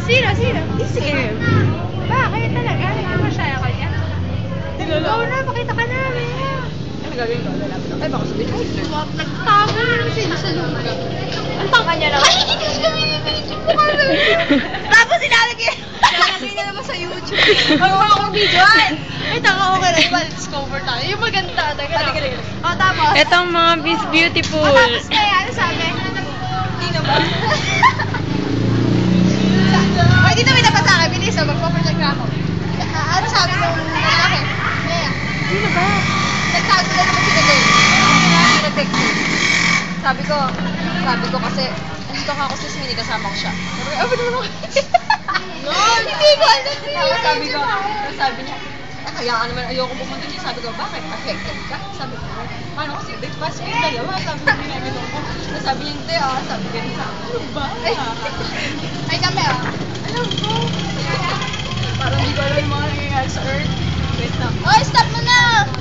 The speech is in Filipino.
Sino, sino? Si Kim. Bakit talaga? Hindi mo siya ako niya. Ikaw na, pakita ka namin. Ano gagawin ko? Lalapit ako. Ay, baka sabihin, ay, sir. Nagtago na naman sila sa lugar. Ang tanga niya naman. Ay, hindi ko ko kasi. Tapos sinabi ko Lalagay niya naman sa YouTube. Magawa akong video, ay! Tanga, okay na. Iba, discover tayo. Yung maganda. Taga Halika, halika. O, tapos. Itong mga Miss Beautiful. Tapos kaya, ano sabi? Ano sabi nung lalaki? Kaya. Sino ba? Nagtago na naman sila doon. Ko. Sabi ko, sabi ko kasi, dito ka ako sa Smini, kasama ko siya. Sabi ko, ah, naman ako? No, hindi ko alam Tapos sabi ko, sabi niya, ah, kaya ka naman ayoko pumunta dyan. Sabi ko, bakit? Affected ka? Sabi ko, paano kasi breakfast ko yung dalawa? Sabi ko, ginagano ko. Tapos sabi niya, hindi ah. Sabi ko, ano ba? Ay, kami ah. Ko, Oscar